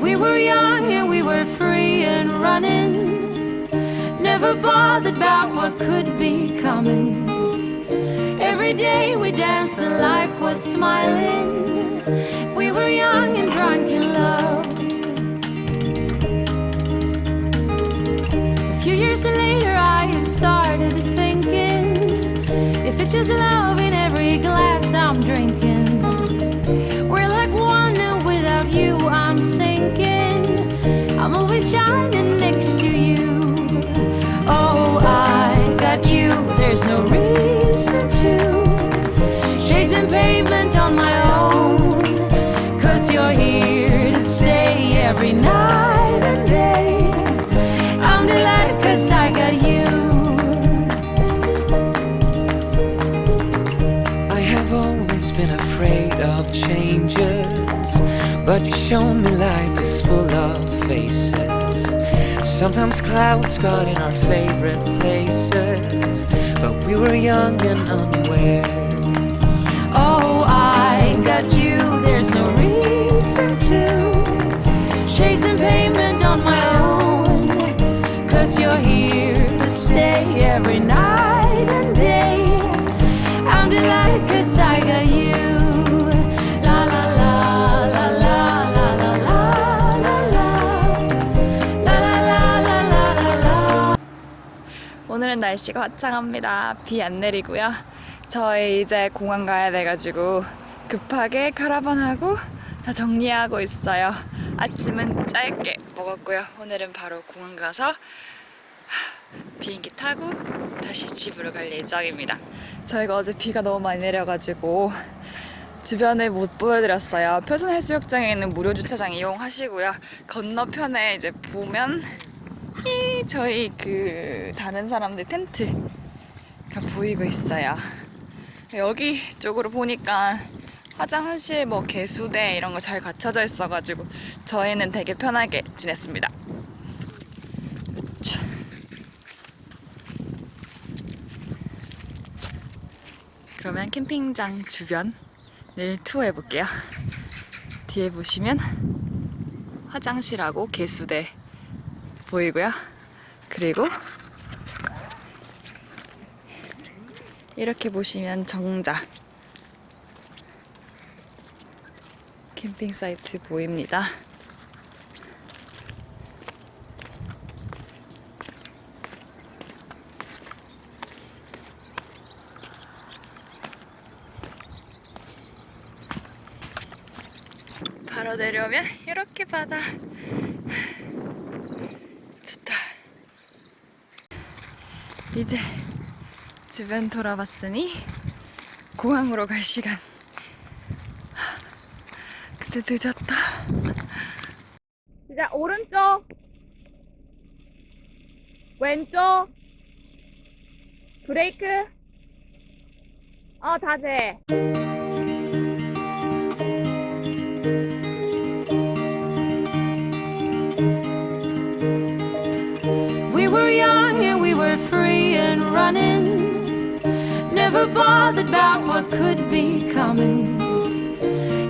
We were young and we were free and running. Never bothered about what could be coming. Every day we danced and life was smiling. We were young and drunk in love. Just love in every glass I'm drinking. Changes, but you show me life is full of faces. Sometimes clouds got in our favorite places, but we were young and unaware. Oh, I got you, there's no reason to. Chasing payment on my own. Cause you're here to stay every night 날씨가 화창합니다. 비 안 내리고요. 저희 이제 공항 가야 돼가지고 급하게 카라반하고 다 정리하고 있어요. 아침은 짧게 먹었고요. 오늘은 바로 공항 가서 하, 비행기 타고 다시 집으로 갈 예정입니다. 저희가 어제 비가 너무 많이 내려가지고 주변에 못 보여드렸어요. 표준 해수욕장에 있는 무료 주차장 이용하시고요. 건너편에 이제 보면 이 저희 그 다른 사람들 텐트가 보이고 있어요. 여기 쪽으로 보니까 화장실, 뭐 개수대 이런 거 잘 갖춰져 있어가지고 저희는 되게 편하게 지냈습니다. 그러면 캠핑장 주변을 투어해 볼게요. 뒤에 보시면 화장실하고 개수대 보이고요. 그리고 이렇게 보시면 정자 캠핑 사이트 보입니다. 바로 내려오면 이렇게 바다. 이제 주변 돌아봤으니 공항으로 갈 시간. 근데 늦었다. 이제 오른쪽, 왼쪽, 브레이크. 어, 다 돼. Never bothered about what could be coming.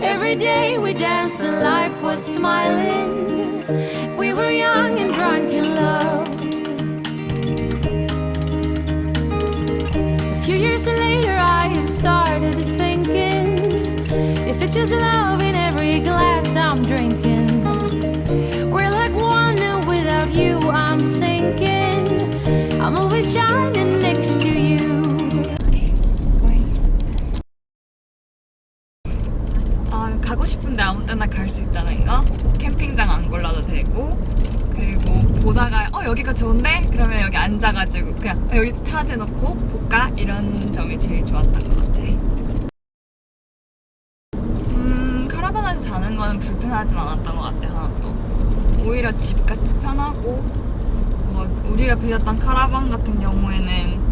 Every day we danced and life was smiling. We were young and drunk in love. A few years later, I have started thinking if it's just love in every glass I'm drinking. 보다가 어 여기가 좋은데 그러면 여기 앉아가지고 그냥 어, 여기 차 대놓고 볼까 이런 점이 제일 좋았던 것 같아. 음 카라반에서 자는 거는 불편하진 않았던 것 같아 하나도. 오히려 집같이 편하고 뭐 우리가 빌렸던 카라반 같은 경우에는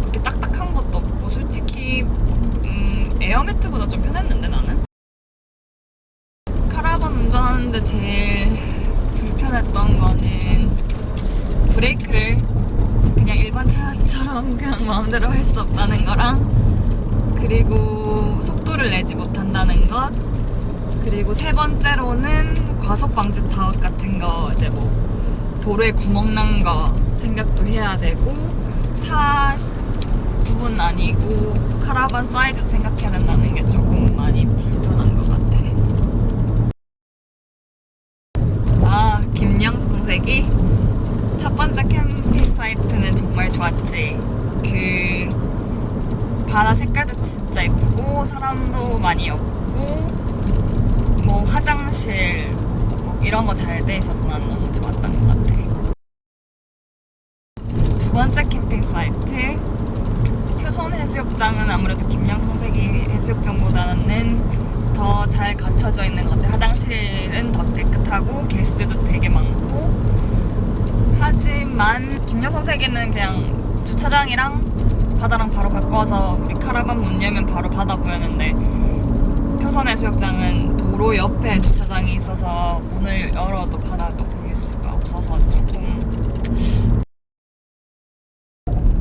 그렇게 딱딱한 것도 없고 솔직히 음, 에어매트보다 좀 편했는데 나는. 카라반 운전하는데 제일 불편했던 거는 브레이크를 그냥 일반 차처럼 그냥 마음대로 할 수 없다는 거랑 그리고 속도를 내지 못한다는 것 그리고 세 번째로는 과속 방지 타워 같은 거 이제 뭐 도로에 구멍 난 거 생각도 해야 되고 차 시- 부분 아니고 카라반 사이즈 생각해야 된다는 게조금 많이 불편한 것 같아. 아 김영성색이 첫 번째 캠핑 사이트는 정말 좋았지. 그 바다 색깔도 진짜 예쁘고 사람도 많이 없고 뭐 화장실 뭐 이런 거 잘 돼 있어서 난 너무 좋았던 것 같아. 두 번째 캠핑 사이트 표선 해수욕장은 아무래도 김영성색이 해수욕장보다는 더 잘 갖춰져 있는 것 같아. 화장실은 더 깨끗하고 개수대도 되게 많고 하지만 김영성색에는 그냥 주차장이랑 바다랑 바로 가까워서 우리 카라반 문 열면 바로 바다 보였는데 표선 해수욕장은 도로 옆에 주차장이 있어서 문을 열어도 바다도 보일 수가 없어서 조금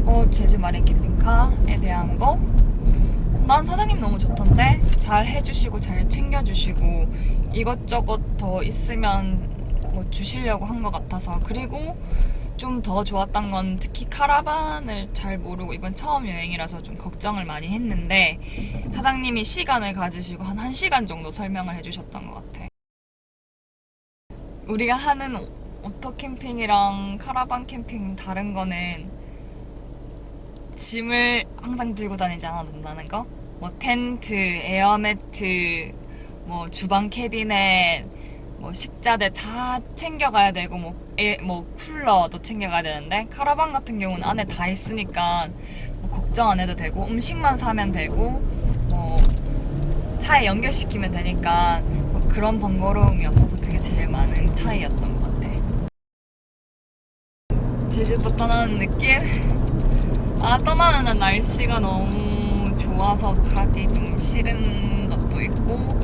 어 제주 마린 캠핑카에 대한 거? 난 사장님 너무 좋던데 잘 해주시고 잘 챙겨주시고 이것저것 더 있으면 뭐 주시려고 한 것 같아서 그리고 좀 더 좋았던 건 특히 카라반을 잘 모르고 이번 처음 여행이라서 좀 걱정을 많이 했는데 사장님이 시간을 가지시고 한 1시간 정도 설명을 해주셨던 것 같아. 우리가 하는 오- 오토 캠핑이랑 카라반 캠핑 다른 거는 짐을 항상 들고 다니지 않아도 된다는 거? 뭐 텐트, 에어매트, 뭐 주방 캐비넷, 뭐 식자재 다 챙겨가야 되고 뭐, 에, 뭐 쿨러도 챙겨가야 되는데 카라반 같은 경우는 안에 다 있으니까 뭐 걱정 안 해도 되고 음식만 사면 되고 뭐 차에 연결시키면 되니까 뭐 그런 번거로움이 없어서 그게 제일 많은 차이였던 것 같아. 제주도 떠나는 느낌? 아 떠나는 날 날씨가 너무 좋아서 가기 좀 싫은 것도 있고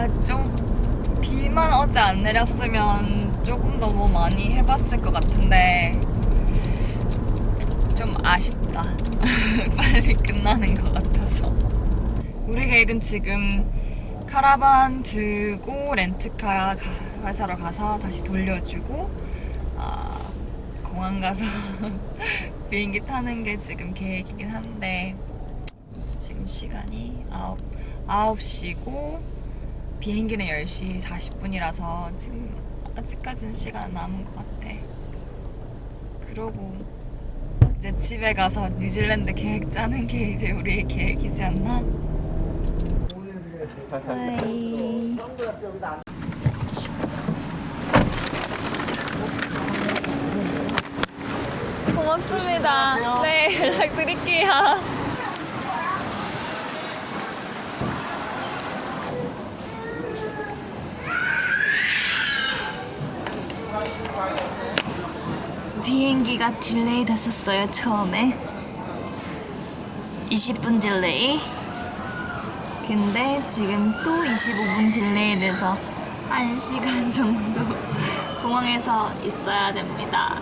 아 좀 비만 어제 안 내렸으면 조금 더 뭐 많이 해봤을 것 같은데 좀 아쉽다. 빨리 끝나는 것 같아서. 우리 계획은 지금 카라반 들고 렌트카 가- 회사로 가서 다시 돌려주고 아, 공항 가서 비행기 타는 게 지금 계획이긴 한데 지금 시간이 9, 9시고 비행기는 10시 40분이라서 지금 아직까지는 시간 남은 것 같아 그러고 이제 집에 가서 뉴질랜드 계획 짜는 게 이제 우리의 계획이지 않나? 하이 고맙습니다. 네, 연락 드릴게요. 비행기가 딜레이 됐었어요, 처음에. 20분 딜레이. 근데 지금 또 25분 딜레이 돼서 1시간 정도 공항에서 있어야 됩니다.